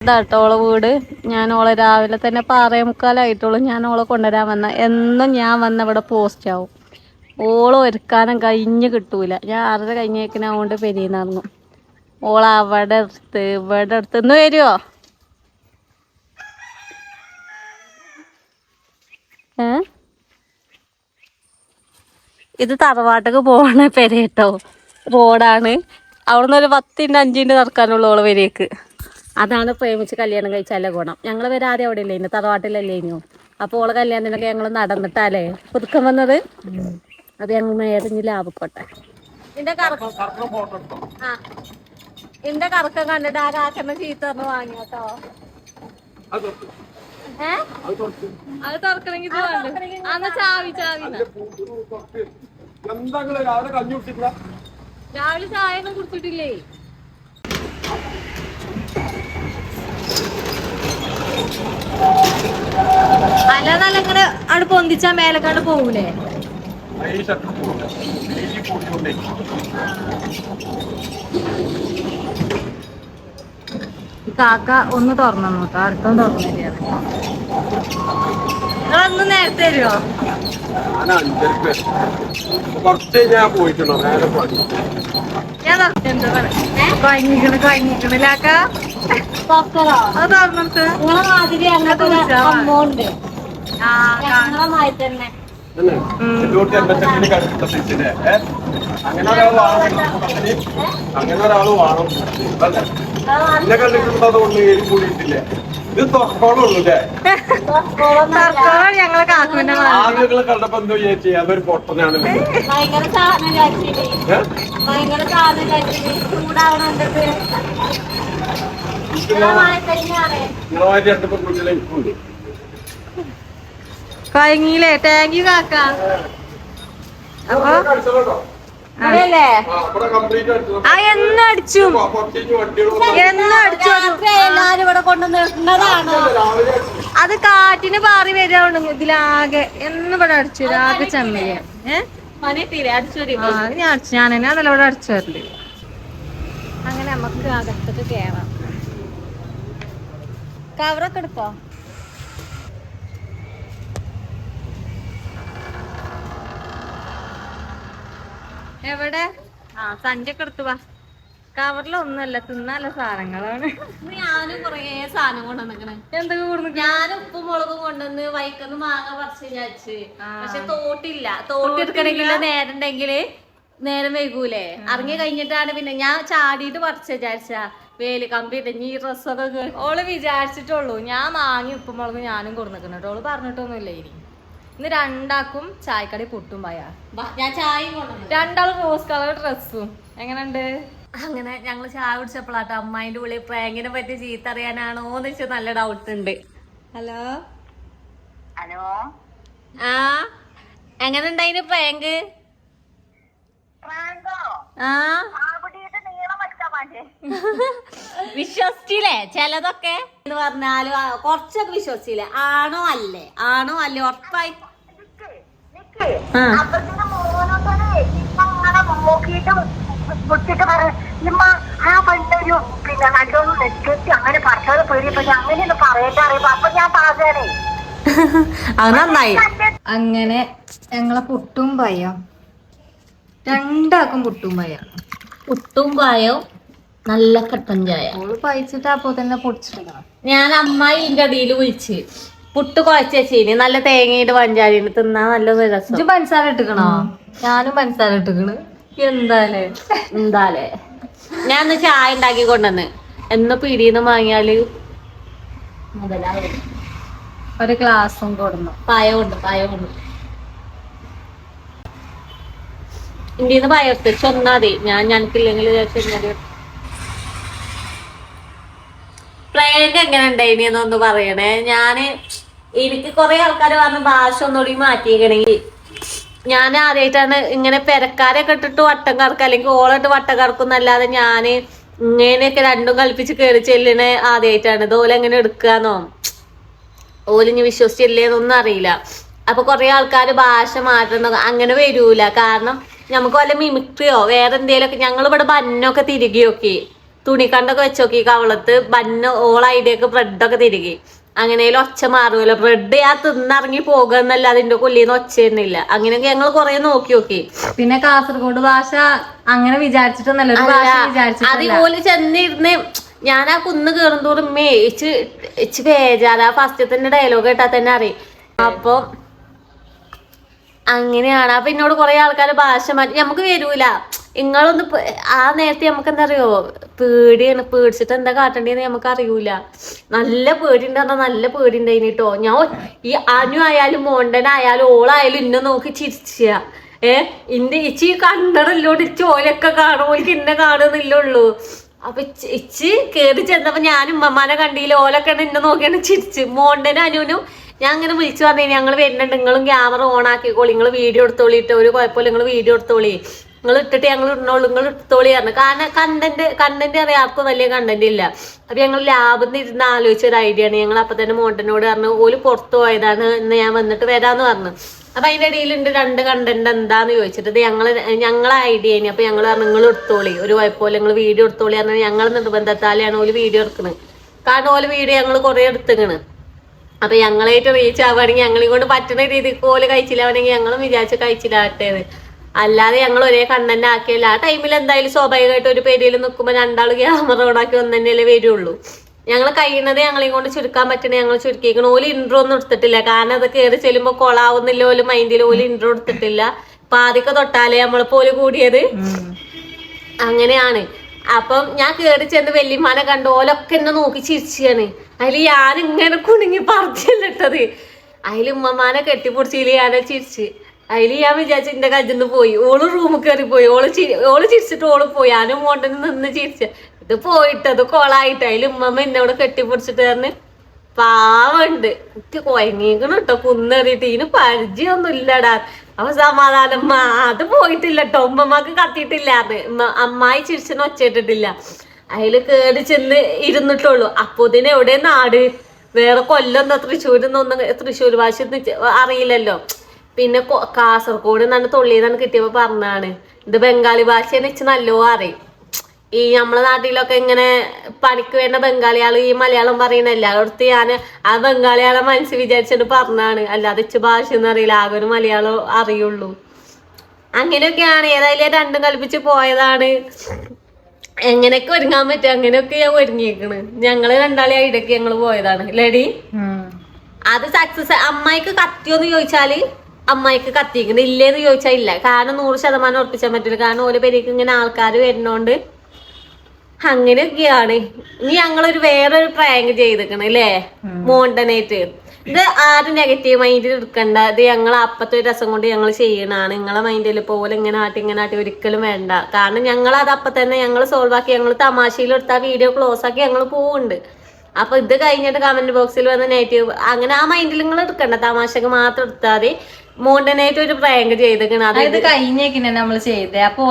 ഇതാട്ടോ ഓളെ വീട്. ഞാൻ ഓളെ രാവിലെ തന്നെ പാറേ മുക്കാലായിട്ടുള്ളൂ ഞാൻ ഓളെ കൊണ്ടുവരാൻ വന്ന. എന്നും ഞാൻ വന്ന ഇവിടെ പോസ്റ്റ് ആവും. ഓൾ ഒരുക്കാനും കഴിഞ്ഞ് കിട്ടൂല. ഞാൻ ആറര കഴിഞ്ഞേക്കിന് അതുകൊണ്ട് ഓളെ അവിടെ അടുത്ത് ഇവിടെ അടുത്ത്. ഇന്ന് വരുമോ ഏ? ഇത് തറവാട്ടക്ക് പോണ പെരേട്ടോ. റോഡാണ്. അവിടുന്ന് ഒരു പത്തിന്റെ അഞ്ചിന്റെ നടക്കാനുള്ള ഓളെ വരേക്ക് അതാണ് പ്രേമിച്ച് കല്യാണം കഴിച്ചാലേ ഗുണം. ഞങ്ങൾ വരാതെ അവിടെ ഇല്ലേ ഇനി? തറവാട്ടിലല്ലേ ഇനിയോ അപ്പോൾ ഓളെ കല്യാണത്തിനൊക്കെ ഞങ്ങൾ നടന്നിട്ടാലേ പുതുക്കം വന്നത്? അത് ഞങ്ങൾ നേരിഞ്ഞ് ലാഭക്കോട്ടെ. ഇതിന്റെ കറക്കം ആ. ഇതിന്റെ കറക്കം കണ്ടിട്ട് ആ കാക്കന്റെ ചീത്തറിന് വാങ്ങിയോട്ടോ. ഏ? അത് വേണ്ട? അന്ന് ചാവി ചാവി രാവിലെ ചായ ഒന്നും കുടിച്ചിട്ടില്ലേ? അല്ലാതെ ഇങ്ങനെ അവിടെ പൊന്തിച്ചാ മേലക്കാണ്ട് പോകൂലേ ഈ കാക്ക ഒന്ന് തുറന്നു കേട്ടോ അടുത്തൊന്നും തുറന്നില്ല. നിങ്ങളൊന്ന് നേരത്തെ തരുമോ ഞാൻ അഞ്ചരക്ക്. കുറച്ച് ഞാൻ പോയിട്ടുണ്ടോ നേരെ പണി. ഞാൻ കഴിഞ്ഞിക്കണ് കഴിഞ്ഞിക്കണ് ലാക്ക അത് തുറന്നിട്ട്. നിങ്ങളെ ചെക്കിന് കണ്ടിട്ട് തിരിച്ചില്ലേ ഏ? അങ്ങനെ ഒരാൾ വേണം അതിന് അങ്ങനെ ഒരാൾ വേണം എന്നെ കണ്ടിട്ടുണ്ടോ അതുകൊണ്ട് ഏരി കൂടിയിട്ടില്ല? ഇത് തൊക്കോളം ഉള്ളു അല്ലേ ഞങ്ങളെ കാക്കുവിന്റെ ആളുകളെ കണ്ടപ്പോ എന്തോ ചേച്ചി അതൊരു പൊട്ടനാണ് നിങ്ങളെ രണ്ട് പെൺകുട്ടികളെ എനിക്കുണ്ട് കഴിഞ്ഞില്ലേ താങ്ക് യു കാക്ക. അപ്പൊ? ആ എന്നും അടിച്ചു. എന്നും അടിച്ചു. എല്ലാരും ഇവിടെ രാവിലെ അത് കാറ്റിന് പാറി വരാണ് ഇതിലാകെ എന്നും ഇവിടെ അടിച്ചു. ആകെ ചമ്മൽ. ഏഹ് ഞാൻ അടിച്ചു. ഞാൻ തന്നെ അതല്ല ഇവിടെ അടിച്ചു വരൽ. അങ്ങനെ നമുക്ക് അകത്തൊക്കെ കേറാം. കവറൊക്കെ എടുക്കോ എവിടെ? ആ സഞ്ചൊക്കെ എടുത്തു വാ. കവറിലൊന്നുമല്ല തിന്നാല സാധനങ്ങളാണ്. ഞാനും കൊറേ സാധനം കൊണ്ടുവന്നിക്കണേ. എന്തൊക്കെ കൊടുന്നു ഞാൻ ഉപ്പും മുളകും കൊണ്ടുവന്ന് വൈക്കന്ന് മാങ്ങ പറിച്ച് വിചാരിച്ച്. പക്ഷെ തോട്ടില്ല. തോട്ടി എടുക്കണമെങ്കിൽ നേരം വൈകൂലേ. ഇറങ്ങി കഴിഞ്ഞിട്ടാണ് പിന്നെ ഞാൻ ചാടിയിട്ട് പറിച്ച് വിചാരിച്ച. വേൽ കമ്പി നീ ഈ ഡ്രസ്സൊക്കെ ഓൾ വിചാരിച്ചിട്ടുള്ളൂ. ഞാൻ വാങ്ങി ഉപ്പും മുളകും ഞാനും കൊടുന്നിക്കണം കേട്ടോ. ഓൾ പറഞ്ഞിട്ടൊന്നുമില്ല ഇനി. ഇന്ന് രണ്ടാക്കും ചായക്കടി പൊട്ടും പായ ഞാൻ ചായയും കൊണ്ടുവന്നു. രണ്ടാളും റോസ് കളർ ഡ്രസ്സും എങ്ങനെയുണ്ട്? അങ്ങനെ ഞങ്ങൾ ചായ കുടിച്ചപ്പോഴാട്ടോ അമ്മായിന്റെ ഉള്ളിൽ പ്രാങ്കിനെ പറ്റി ചീത്ത അറിയാനാണോ എന്ന് വെച്ചാൽ നല്ല ഡൗട്ട് ഉണ്ട്. ഹലോ ഹലോ ആ എങ്ങനെ ഉണ്ടായിന് പ്രാങ്ക് പ്രാങ്കോ ആ. വിശ്വസിച്ചില്ലേ? ചിലതൊക്കെ എന്ന് പറഞ്ഞാലും കൊറച്ചൊക്കെ വിശ്വസിച്ചില്ലേ? ആണോ അല്ലേ? ആണോ അല്ലേ? ഉറപ്പായി നിക്ക് ആ. ഇമ്മ അങ്ങനെ നോക്കിയിട്ട് വിട്ടിട്ട് പറ ഇമ്മ ആ പെണ്ണൊരു പിന്നെ നല്ലോണം നെറ്റി അങ്ങനെ പറഞ്ഞത് പേടിയപ്പോ ഞാൻ അങ്ങനെയൊന്ന് പറയട്ടെ അറിയുമ്പോ അപ്പൊ ഞാൻ പറഞ്ഞേ അത് നന്നായി. അങ്ങനെ ഞങ്ങളെ പുട്ടും പയ്യം രണ്ടാക്കും പുട്ടും പയ്യം പുട്ടും പായോ നല്ല കട്ടൻ ചായ. ഓൾ പഴിച്ചിട്ട് അപ്പോ തന്നെ പൊടിച്ചിടണം ഞാൻ അമ്മായി ഇതിന്റെ അടിയിൽ വിളിച്ച്. പുട്ട് കുഴച്ച ശരി നല്ല തേങ്ങയിട്ട് പഞ്ചാരി തിന്നാ നല്ല രസം. ഇത് പഞ്ചസാര ഇട്ടുക്കണോ? ഞാനും പഞ്ചസാര ഇട്ടുക്കണ്. എന്താലേ? എന്താലേ? ഞാൻ ഇന്ന് ചായ ഉണ്ടാക്കി കൊണ്ടുവന്ന് എന്ന് പീടിയെന്ന് വാങ്ങിയാൽ മുതലാവും. ഒരു ഗ്ലാസും കൊടുന്നു. പായ കൊണ്ട് പായ കൊണ്ട്. ഇന്ത്യന്ന് പായെടുത്ത് ചൊന്നാ ചൊന്നാതെ ഞാൻ ഞങ്ങൾക്കില്ലെങ്കിൽ പ്രേങ്ക എങ്ങനെ ഉണ്ടായിനി എന്നൊന്ന് പറയണേ. ഞാൻ എനിക്ക് കുറെ ആൾക്കാർ പറഞ്ഞ ഭാഷ ഒന്നുകൂടി മാറ്റിയിരിക്കണെങ്കിൽ ഞാൻ ആദ്യമായിട്ടാണ് ഇങ്ങനെ പെരക്കാരൊക്കെ ഇട്ടിട്ട് വട്ടം കറക്കുക അല്ലെങ്കിൽ ഓളിട്ട് വട്ടം കറക്കുന്നല്ലാതെ ഞാൻ ഇങ്ങനെയൊക്കെ രണ്ടും കളിപ്പിച്ച് കയറി ചെല്ലണ ആദ്യമായിട്ടാണ് ഇതുപോലെ എങ്ങനെ എടുക്കാന്നോ? ഓലിഞ്ഞ് വിശ്വസിച്ചില്ലേന്നൊന്നും അറിയില്ല. അപ്പൊ കുറെ ആൾക്കാർ ഭാഷ മാറ്റുന്ന അങ്ങനെ വരൂല. കാരണം നമുക്ക് വല്ല മിമിക്രിയോ വേറെ എന്തെങ്കിലുമൊക്കെ ഞങ്ങൾ ഇവിടെ ബന്നൊക്കെ തിരികെയൊക്കെ തുണിക്കണ്ടൊക്കെ വെച്ച് നോക്കി കവളത്ത് ബന്ന് ഓൾ ഐഡിയൊക്കെ ബ്രെഡൊക്കെ തിരികെ. അങ്ങനെയും ഒച്ച മാറുമല്ലോ ബ്രെഡ് ആ തിന്നിറങ്ങി പോകുക എന്നല്ല അതിന്റെ കൊല്ലിന്ന് ഒച്ച തന്നെയില്ല അങ്ങനെയൊക്കെ ഞങ്ങൾ കുറെ നോക്കി നോക്കി. പിന്നെ കാസർഗോഡ് ഭാഷ അങ്ങനെ വിചാരിച്ചിട്ടൊന്നല്ല അതുപോലെ ചെന്നിരുന്ന് ഞാൻ ആ കുന്ന് കയറും തോറും മേ ഇച്ച് ഇച്ച് ബേജാറ്. ആ ഫസ്റ്റ് തന്നെ ഡയലോഗ് കേട്ടാ തന്നെ അറിയും. അപ്പൊ അങ്ങനെയാണ്. അപ്പൊ എന്നോട് കുറെ ആൾക്കാർ ഭാഷ മാറ്റി. നമുക്ക് വരൂല. നിങ്ങളൊന്ന് ആ നേരത്തെ നമുക്ക് എന്താ അറിയോ പേടിയാണ്. പേടിച്ചിട്ട് എന്താ കാട്ടേണ്ടി നമുക്ക് അറിയൂല നല്ല പേടി ഉണ്ടായിരുന്ന നല്ല പേടി ഉണ്ടായിന് കേട്ടോ ഞാൻ ഈ അനു ആയാലും മോണ്ടനായാലും ഓളായാലും ഇന്നെ നോക്കി ചിരിച്ച. ഏ? ഇന്റെ ഇച്ചി കണ്ടടല്ലോണ്ട് ഇച്ചി ഓലൊക്കെ കാണും. ഓലിക്ക് ഇന്നെ കാണുന്നില്ലുള്ളൂ. അപ്പൊ ഇച്ചി കേറി ചെന്നപ്പോ ഞാനും ഉമ്മമാനെ കണ്ടില്ല ഓലൊക്കെ എന്നെ നോക്കിയാണ് ചിരിച്ച്. മോണ്ടനും അനുവിനും ഞാൻ അങ്ങനെ വിളിച്ചു പറഞ്ഞു ഞങ്ങൾ വരുന്നുണ്ട്. നിങ്ങളും ക്യാമറ ഓൺ ആക്കിക്കോളി. നിങ്ങൾ വീഡിയോ എടുത്തോളിട്ട് ഒരു കുഴപ്പമില്ല. നിങ്ങൾ വീഡിയോ എടുത്തോളി. നിങ്ങൾ ഇട്ടിട്ട് ഞങ്ങൾ ഇടണോളൂ. നിങ്ങൾ ഇട്ടോളി പറഞ്ഞു. കാരണം കണ്ടന്റ് കണ്ടന്റ് അറിയാം. ആർക്കും വലിയ കണ്ടന്റ് ഇല്ല. അപ്പൊ ഞങ്ങൾ ലാബിൽ ഇരുന്ന് ആലോചിച്ച ഒരു ഐഡിയ ആണ്. ഞങ്ങൾ അപ്പൊ തന്നെ മോണ്ടനോട് പറഞ്ഞു ഓൽ പുറത്തു പോയതാണ്. ഇന്ന് ഞാൻ വന്നിട്ട് വരാന്ന് പറഞ്ഞു. അപ്പൊ അതിന്റെ ഇടയിലുണ്ട് രണ്ട് കണ്ടന്റ് എന്താന്ന് ചോദിച്ചിട്ട് ഞങ്ങൾ ഞങ്ങൾ ഐഡിയ ഇനി അപ്പൊ ഞങ്ങൾ പറഞ്ഞു നിങ്ങൾ എടുത്തോളി. ഒരു കുഴപ്പമില്ല. നിങ്ങൾ വീഡിയോ എടുത്തോളി. പറഞ്ഞാൽ ഞങ്ങൾ നിർബന്ധത്താലാണ് ഓൽ വീഡിയോ എടുക്കുന്നത് കാരണം ഓൽ വീഡിയോ ഞങ്ങൾ കുറെ എടുത്തിക്കണ്. അപ്പൊ ഞങ്ങളായിട്ട് റീച്ച് ആവുകയാണെങ്കിൽ ഞങ്ങളെ കൊണ്ട് പറ്റുന്ന രീതിക്ക് കഴിച്ചില്ല കഴിച്ചില്ലാവണെങ്കിൽ ഞങ്ങളും വിചാരിച്ച് കഴിച്ചില്ലാട്ടേത് അല്ലാതെ ഞങ്ങൾ ഒരേ കണ്ണന്നെ ആക്കിയല്ല. ആ ടൈമിൽ എന്തായാലും സ്വാഭാവികമായിട്ട് ഒരു പേരിൽ നിൽക്കുമ്പോൾ രണ്ടാൾ ക്യാമറ ഓണാക്കി ഒന്ന് തന്നെയല്ലേ വരുള്ളൂ. ഞങ്ങൾ കഴിയുന്നത് ഞങ്ങളെയും കൊണ്ട് ചുരുക്കാൻ പറ്റണേ ഞങ്ങൾ ചുരുക്കിയിരിക്കണം ഓൽ ഇൻട്രോ ഒന്നും എടുത്തിട്ടില്ല. കാരണം അത് കയറി ചെല്ലുമ്പോൾ കൊളാവുന്നില്ല. ഓൽ മൈൻഡിൽ ഓൽ ഇൻട്രോ എടുത്തിട്ടില്ല. പാതിക്ക തൊട്ടാലേ നമ്മളെ പോലെ കൂടിയത്. അങ്ങനെയാണ്. അപ്പം ഞാൻ കയറി ചെന്ന് വെല്ലിമാനെ കണ്ട് ഓലൊക്കെ എന്നെ നോക്കി ചിരിച്ചാണ്. അതിൽ ഞാൻ ഇങ്ങനെ കുണുങ്ങി പറഞ്ഞല്ലിട്ടത് അതിൽ ഉമ്മമാനെ കെട്ടിപ്പിടിച്ചില്ല ഞാനെ ചിരിച്ച്. അതിൽ ഞാൻ വിചാരിച്ചു എന്റെ കജിന്ന് പോയി. ഓൾ റൂമിൽ കയറി പോയി. ഓൾ ഓൾ ചിരിച്ചിട്ട് ഓൾ പോയി. ഞാനും മോണ്ടന് നിന്ന് ചിരിച്ച. ഇത് പോയിട്ട് അത് കൊളായിട്ട് അതിൽ ഉമ്മമ്മ എന്നോട് കെട്ടിപ്പിടിച്ചിട്ട് പറഞ്ഞ് പാവുണ്ട്. കുട്ടി കൊയങ്ങിക്കണം കേട്ടോ കുന്നേറിയിട്ട്. ഇതിന് പരിചയമൊന്നും ഇല്ലടാ അപ്പൊ സമാധാനം അത് പോയിട്ടില്ല കേട്ടോ ഉമ്മമ്മക്ക് കത്തിയിട്ടില്ലാന്ന് ഉമ്മ- അമ്മായി ചിരിച്ചെന്ന് ഒച്ചയിട്ടിട്ടില്ല. അതിൽ കേറി ചെന്ന് ഇരുന്നിട്ടുള്ളൂ. അപ്പൊ ഇതിന് എവിടെ നാട്? വേറെ കൊല്ലം തൃശ്ശൂരിൽ നിന്നൊന്നും തൃശ്ശൂർ ഭാഷ അറിയില്ലല്ലോ. പിന്നെ കാസർഗോഡ് നിന്നാണ് തൊള്ളിയെന്നാണ് കിട്ടിയപ്പോ പറഞ്ഞാണ് ഇത് ബംഗാളി ഭാഷയെന്ന് വെച്ച് നല്ലോ അറിയും. ഈ നമ്മളെ നാട്ടിലൊക്കെ ഇങ്ങനെ പണിക്ക് ബംഗാളി ആൾ ഈ മലയാളം പറയുന്ന എല്ലായിടത്ത് ഞാൻ ആ ബംഗാളികളെ മനസ്സിൽ വിചാരിച്ചിട്ട് പറഞ്ഞാണ് അല്ലാതെ ഇച്ച് ഭാഷ ഒന്നും അറിയില്ല ആകെ ഒരു മലയാളം അറിയുള്ളൂ. അങ്ങനെയൊക്കെയാണ് ഏതായാലും രണ്ടും കൽപ്പിച്ച് പോയതാണ്. എങ്ങനെയൊക്കെ ഒരുങ്ങാൻ പറ്റും അങ്ങനെയൊക്കെ ഞാൻ ഒരുങ്ങിയേക്കണ് ഞങ്ങൾ രണ്ടാളി ഇടയ്ക്ക് ഞങ്ങൾ പോയതാണ്. ലേഡി അത് സക്സസ് അമ്മായിക്ക് കത്തിയോന്ന് ചോദിച്ചാൽ അമ്മായിക്ക് കത്തിക്കണം ഇല്ലേന്ന് ചോദിച്ചാൽ ഇല്ല. കാരണം നൂറ് ശതമാനം ഉറപ്പിച്ചാൻ പറ്റില്ല കാരണം ഓരോ പേരേക്ക് ഇങ്ങനെ ആൾക്കാർ വരുന്നോണ്ട് അങ്ങനെയൊക്കെയാണ്. ഇനി ഞങ്ങളൊരു വേറൊരു പ്രാങ്ക് ചെയ്തിരിക്കണം അല്ലേ മോണ്ടനേറ്റ്. ഇത് ആരും നെഗറ്റീവ് മൈൻഡിൽ എടുക്കണ്ട. ഇത് ഞങ്ങൾ അപ്പത്തെ ഒരു രസം കൊണ്ട് ഞങ്ങൾ ചെയ്യണാണ് നിങ്ങളെ മൈൻഡിൽ പോലെ ഇങ്ങനെ ആട്ടി ഇങ്ങനെ ആട്ടി ഒരിക്കലും വേണ്ട. കാരണം ഞങ്ങൾ അത് അപ്പൊ തന്നെ ഞങ്ങൾ സോൾവ് ആക്കി ഞങ്ങൾ തമാശയിൽ എടുത്ത വീഡിയോ ക്ലോസ് ആക്കി ഞങ്ങൾ പോവുന്നുണ്ട് അപ്പൊ ഇത് കഴിഞ്ഞിട്ട് കമന്റ് ബോക്സിൽ വന്ന നെഗറ്റീവ് അങ്ങനെ ആ മൈൻഡിൽ നിങ്ങൾ എടുക്കണ്ട. തമാശക്ക് മാത്രം എടുത്താൽ മോണ്ടനായിട്ട് ഒരു പ്രാങ്ക് ചെയ്തേക്കണ അത് ഇത് കഴിഞ്ഞേക്കിനെ നമ്മൾ ചെയ്തേ. അപ്പൊ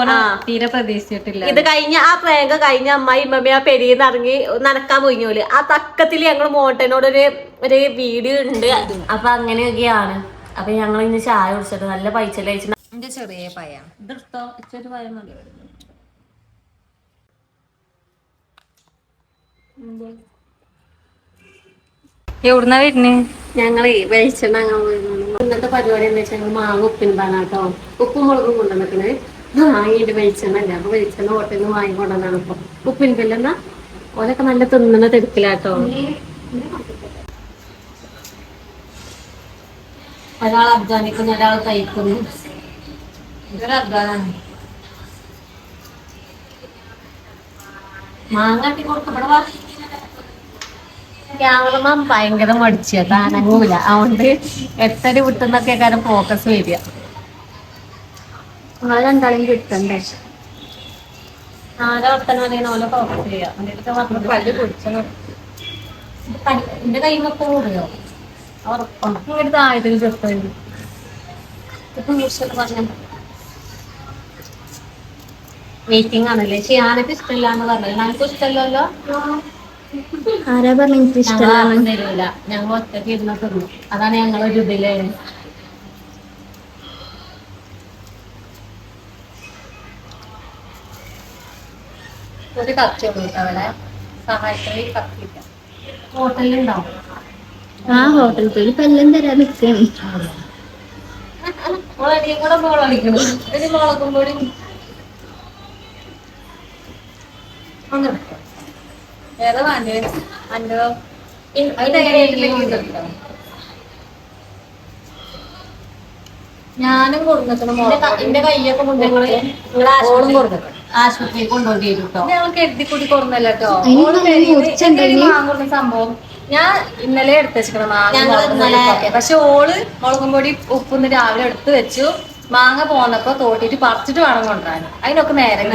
തീരെ പ്രതീക്ഷിച്ചിട്ടില്ല. ഇത് കഴിഞ്ഞ ആ പ്രയങ്ക കഴിഞ്ഞ അമ്മായി ഇമ്മമ്മ ആ പെരിയെന്ന് ഇറങ്ങി നനക്കാൻ പോയിഞ്ഞോൽ. ആ തക്കത്തിൽ ഞങ്ങൾ മോണ്ടനോടൊരു ഒരു ഒരു വീഡിയോ ഉണ്ട്. അപ്പൊ അങ്ങനെയൊക്കെയാണ്. അപ്പൊ ഞങ്ങൾ ഇന്ന് ചായ കുടിച്ചിട്ട് നല്ല പൈസ കഴിച്ചു എന്റെ ചെറിയ പയ ഇതെടുത്തോ ഇച്ചൊരു പഴം മതി. എവിടുന്നാ വരുന്നേ? ഞങ്ങളെ വെളിച്ചെണ്ണ ഇന്നത്തെ പരിപാടി എന്താ വെച്ചാൽ ഞങ്ങൾ മാങ്ങ ഉപ്പിൻപാണ് കേട്ടോ. ഉപ്പും മുളകും കൊണ്ടുവന്നിക്കണേ വാങ്ങിയിട്ട് വെളിച്ചെണ്ണ അല്ല അപ്പൊ വെളിച്ചെണ്ണ ഹോട്ടലിൽ നിന്ന് വാങ്ങി കൊണ്ടുവന്നാണ് ഇപ്പൊ. ഉപ്പിൻപില്ലെന്നാ ഓരൊക്കെ നല്ല തിന്നണ തിരക്കിലാട്ടോ ഒരാൾ അധ്വാനിക്കുന്നു ഒരാൾ കഴിക്കുന്നു ഇതൊരു അധ്വാനാണ് മാങ്ങാട്ടി കൊടുക്കപ്പെട ക്യാമറമാൻ ഭയങ്കര മടിച്ച. താനങ്ങൂല അതുകൊണ്ട് എത്ര വിട്ടുന്നൊക്കെ കാരണം ഫോക്കസ് വരിക. നിങ്ങൾ രണ്ടാളും കിട്ടണ്ടേ? ആരോ ഒട്ടന അറിയണ പോലെ ഫോക്കസ് ചെയ്യുക എന്റെ കൈമൊക്കെ കൂടുകയോ ഉറപ്പാണ്. താഴത്തിൽ ചെറുപ്പം ഇപ്പൊ പറഞ്ഞ. മീറ്റിംഗ് ആണല്ലേ? ചെയ്യാനൊക്കെ ഇഷ്ടമില്ല എന്ന് ഞങ്ങൾക്ക് ഇഷ്ടമല്ലല്ലോ? ആരാ പറഞ്ഞ? എനിക്ക് ഞങ്ങൾ ആരും തരൂല. ഞങ്ങൾ ഒറ്റയ്ക്ക് ഇരുന്ന് തിന്നു. അതാണ് ഞങ്ങളൊരു ഇതിൽ. ഒരു കത്തിയുള്ളൂ കേട്ടോ അവിടെ. സഹായത്തിന് കത്തിയില്ല ഹോട്ടലിലുണ്ടാവും ആ ഹോട്ടൽ പോയി. ഇപ്പൊ എല്ലാം തരാൻ നിൽക്കണം മോളടിയും കൂടെ മോളടിക്കണം ഒരു മുളകും പൊടി അങ്ങനെ. ഏതാ വേണ്ടത് അല്ലോ ഞാനും കൊടുക്കണം എന്റെ കയ്യൊക്കെ കൊണ്ട് നിങ്ങൾ നിങ്ങളെ ഓളും ആശുപത്രി കൊടുക്കണം ആശുപത്രിയിൽ കൊണ്ടുപോയി കേട്ടോ ഞങ്ങൾ കരുതി കൂടി കൊടുന്നല്ലോ കേട്ടോ അതിന് ഓൾ നല്ല പെരേന്ന് മുറിച്ചുണ്ടല്ലോ. എന്റെ മാങ്ങ സംഭവം. ഞാൻ ഇന്നലെ എടുത്ത് വെച്ചിക്കണം. പക്ഷെ ഓൾ മുളകും പൊടി ഉപ്പൊന്ന് രാവിലെ എടുത്തു വെച്ചു. മാങ്ങ പോന്നപ്പോ തോട്ടിട്ട് പറിച്ചിട്ട് വേണം കൊണ്ടുവരാൻ. അതിനൊക്കെ നേരം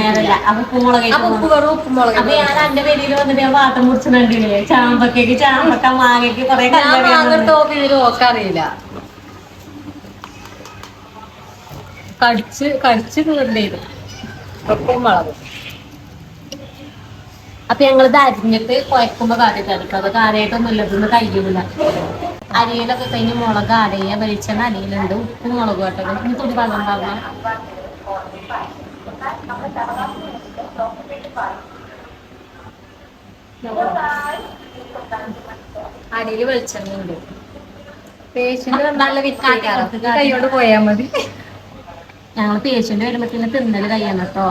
അപ്പൊ ഉപ്പ് വെറും ഉപ്പ് മുളക് അപ്പൊ ഞാൻ എന്റെ പേരിൽ വന്നിട്ട് ഞാൻ പാത്രം മുറിച്ചിട്ടുണ്ടില്ലേ ചാമ്പക്കേക്ക് ചാമ്പക്ക മാങ്ങയ്ക്ക് കൊറേ മാങ്ങ ഇതിൽ നോക്കറിയില്ല കടിച്ച് കടിച്ച് തീർന്നിരുന്നു. ഉപ്പും മുളകും. അപ്പൊ ഞങ്ങൾ ഇത് അരിഞ്ഞിട്ട് കുഴക്കുമ്പോ കാട്ടിട്ടാണ് കേട്ടോ അത് കാര്യമായിട്ടൊന്നും ഇല്ലതൊന്നും കഴിയൂല. അരിയിലൊക്കെ കഴിഞ്ഞ് മുളക് അരയ വെളിച്ചെണ്ണ അരിയിലുണ്ട്. ഉപ്പും മുളക് കേട്ടോ ഇനി തുടി വെള്ളം ഉണ്ടാകണം അടിയിൽ വെളിച്ചെണ്ണ ഉണ്ട്. പേഷ്യന്റ് നല്ല വിറ്റാകാരം കൈയോട് പോയാ മതി. ഞങ്ങൾ പേഷ്യന്റ് വരുമ്പത്തിന് തിന്നൽ കഴിയണം കേട്ടോ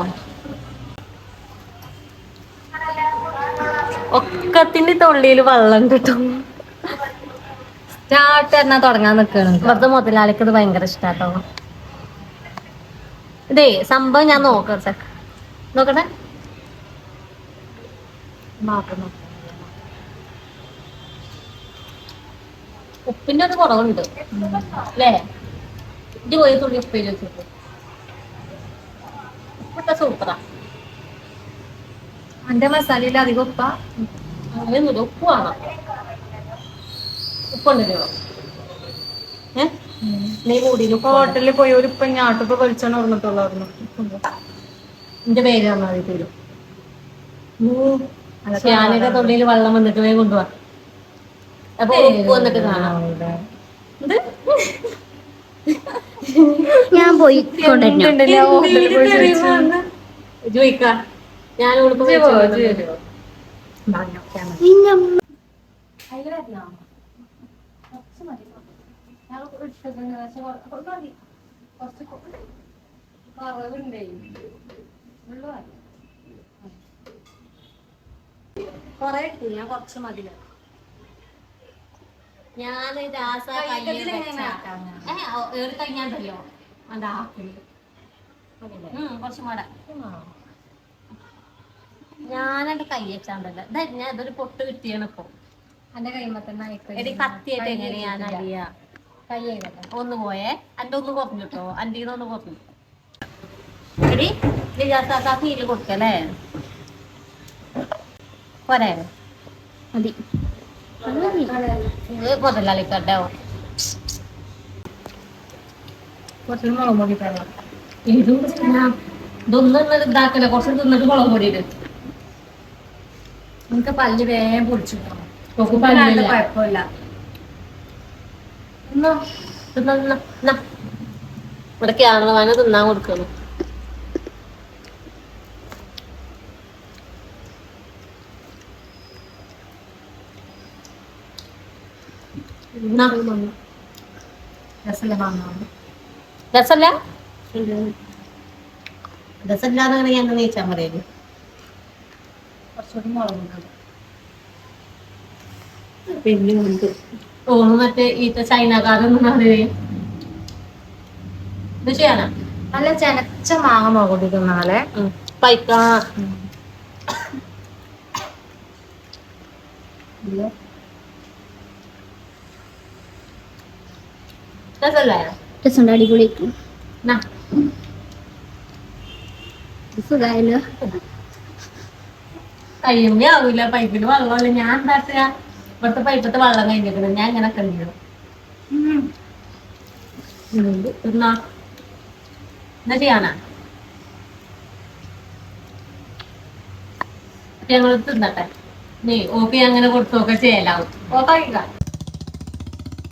ഒക്കത്തിന്റെ തൊള്ളിയിൽ വെള്ളം കിട്ടും. സ്റ്റാർട്ട് എന്നാ തുടങ്ങാൻ നിൽക്കണം ഇവിടുത്തെ മുതലാളിക്ക് ഇത് ഭയങ്കര ഇഷ്ടാട്ടോ. ഇതേ സംഭവം ഞാൻ നോക്കാം സെ നോക്കട്ടെ. ഉപ്പിന്റെ ഒരു കുറവുണ്ട്. അല്ലേ? ഇത് പോയി തുള്ളി ഉപ്പയിൽ വെച്ചിട്ട്. ഉപ്പിട്ട സൂപ്പറാ. എന്റെ മസാലയിൽ അധികം ഉപ്പ? അങ്ങനെയൊന്നുമില്ല ഉപ്പ് വേണം ഉപ്പുണ്ടല്ലോ. ഏ? നീ കൂടി ഹോട്ടലിൽ പോയി ഒരു ഇപ്പൊ ഞാട്ടിപ്പോ വെളിച്ചെണ്ണ ഓർമ്മത്തുള്ളായിരുന്നു എന്റെ പേര് തന്നാൽ തീരും ഞാനൊക്കെ തൊള്ളിയിൽ വെള്ളം വന്നിട്ട് വേഗം കൊണ്ടുപോവാ അപ്പൊ ഉപ്പ് വന്നിട്ട് കാണാം. എന്ത്? ഞാൻ പോയി ചോദിക്ക? ഞാൻ ഉടുപ്പ് കൊറേ ഇട്ടു ഞാൻ കുറച്ച് മതി ഞാൻ? രാസ കയ്യിൽ കഴിഞ്ഞാണ്ടല്ലോ അതാ കുറച്ച് കുറച്ചും കൂടെ ഞാനെന്റെ കൈ വെച്ചാണ്ടല്ലോ ഞാൻ ഇതൊരു പൊട്ട് കിട്ടിയാണ് ഇപ്പൊ. എന്റെ കൈമത്തന്നെ തന്നെ എടി കത്തിയായിട്ട് എങ്ങനെ ഞാൻ അറിയ കൈ ഒന്ന് പോയെ. എന്റെ ഒന്ന് കുറഞ്ഞു കിട്ടോ അന്റെ ഒന്ന് കുറഞ്ഞു. എടി നിജാസാ ഫീൽ കൊടുക്കല്ലേ പോരെ. മതി. മുതലാളിക്കട്ടോ കുറച്ച് മുളക് പൊടി തരാം ഇതൊന്നും ഇതാക്കല്ലേ ഇതാക്കല കുറച്ച് തിന്നിട്ട് മുളക് പൊടി ഇട്. നമുക്ക് പല്ല് വേഗം പൊടിച്ചു. കുഴപ്പമില്ല. ഇവിടെ ക്യാമറമാനെ തിന്നാൻ കൊടുക്കണം. രസല്ല ഞാൻ നീച്ചാൻ പറയൽ. കുറച്ചുകൂടി മുളക് പൊടി പിന്നെ ഉണ്ട് ഓണ് മറ്റേ ഈത്ത ചൈനക്കാരൊന്നും അറിയേ ഇത് ചെയ്യാനാ? നല്ല ചെനച്ച മാങ്ങ മുളക് തിന്നാലേ പൈക്കാ. രസമുണ്ട് അടിപൊളി എന്നാ സുഖമായല്ലോ കയ്യുമ്പേ ആവൂല പൈപ്പിൽ വെള്ളമല്ല ഞാൻ എന്താ ചെയ്യാ? ഇവിടുത്തെ പൈപ്പത്തെ വെള്ളം കഴിഞ്ഞിരിക്കണം ഞാൻ ഇങ്ങനെ കണ്ടിടും എന്നാ? ചെയ്യാനാ? ഞങ്ങൾ തിന്നട്ടെ. നീ ഓപ്പി അങ്ങനെ കൊടുത്തൊക്കെ ചെയ്യലാവും.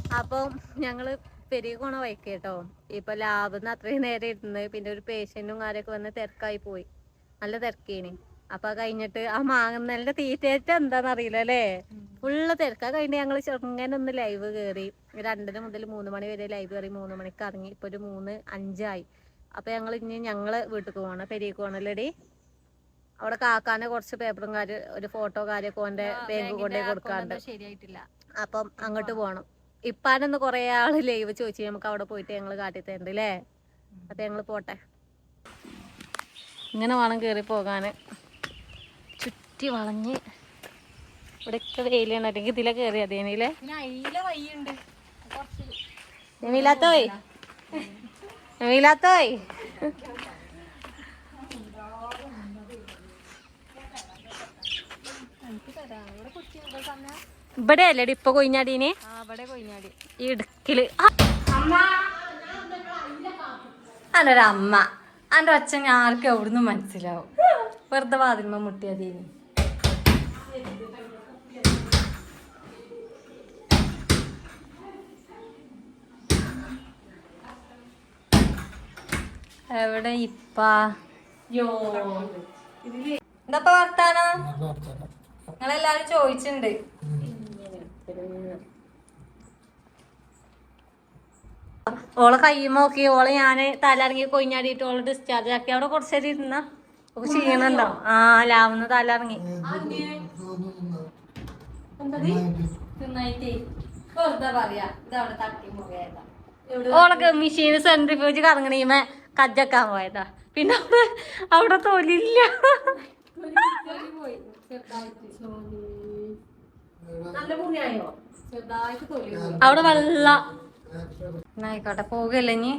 അപ്പം ഞങ്ങൾ പെരിയ കോണ വൈക്ക് കേട്ടോ ഇപ്പൊ ലാബിന്ന് അത്രയും നേരം ഇരുന്ന് പിന്നെ ഒരു പേഷ്യന്റും കാര്യമൊക്കെ വന്ന് തിരക്കായി പോയി. നല്ല തിരക്കേനി. അപ്പൊ കഴിഞ്ഞിട്ട് ആ മാങ്ങന്നലിന്റെ തീറ്റേറ്റ എന്താന്ന് അറിയില്ല അല്ലേ? ഫുള്ള് തിരക്കാ. കഴിഞ്ഞ ഞങ്ങൾ ചെറുങ്ങനെ ഒന്ന് ലൈവ് കയറി രണ്ടര മുതൽ മൂന്ന് മണി വരെ ലൈവ് കയറി മൂന്ന് മണിക്ക് ഇറങ്ങി. ഇപ്പൊ ഒരു മൂന്ന് അഞ്ചായി. അപ്പൊ ഞങ്ങൾ ഇനി ഞങ്ങൾ വീട്ടിൽ പോകണം പെരിയക്ക് പോകണല്ലേടി അവിടെ കാക്കാനെ കുറച്ച് പേപ്പറും കാര്യം ഒരു ഫോട്ടോ കാര്യമൊക്കെ ഓന്റെ ബാങ്ക് കൊണ്ടേ കൊടുക്കാണ്ട്. ശരിയായിട്ടില്ല. അപ്പം അങ്ങോട്ട് പോകണം ഇപ്പാനൊന്ന് കൊറേ ആൾ ലൈവ് ചോദിച്ചു. നമുക്ക് അവിടെ പോയിട്ട് ഞങ്ങൾ കാട്ടി തരണ്ട് അല്ലേ അപ്പൊ ഞങ്ങൾ പോട്ടെ. ഇങ്ങനെ വേണം കേറി പോകാൻ ചുറ്റി വളഞ്ഞ് ഇവിടെയൊക്കെ വെയിലാണ്. അല്ലെങ്കിൽ ഇതിലെ കയറിയാ ദേനിയിലെ നമീലാത്തോയ് നമീലാത്തോയ് ഇവിടെ അല്ലേടി ഇപ്പൊ കൊയിഞ്ഞാടീന് ഈ ഇടുക്കിൽ. അല്ലൊരു അമ്മ. അന്റെ ഒച്ച ആർക്കും എവിടുന്ന് മനസ്സിലാവും. വെറുതെ വാതിൽമ മുട്ടിയതീനി എവിടെ ഇപ്പ? യോ എന്താ വർത്താനം? നിങ്ങളെല്ലാരും ചോദിച്ചിട്ടുണ്ട് ഓളെ കൈ നോക്കി. ഓളെ ഞാൻ തലറങ്ങി കൊയിഞ്ഞാടിയിട്ട് ഓളെ ഡിസ്ചാർജ് ആക്കി. അവിടെ കുറച്ചേരം ഇരുന്ന? ഒക്കെ ചെയ്യണുണ്ടോ ആ ലാവുന്ന തലറങ്ങി ഓളൊക്കെ മെഷീന് സെൻട്രിഫ്യൂജ് കറങ്ങണീമേ. കജ്ജക്കാൻ പോയതാ പിന്നെ അവിടെ അവിടെ തൊലില്ല. അവിടെ വെള്ള ആയിക്കോട്ടെ പോകല്ലേ ഇനി?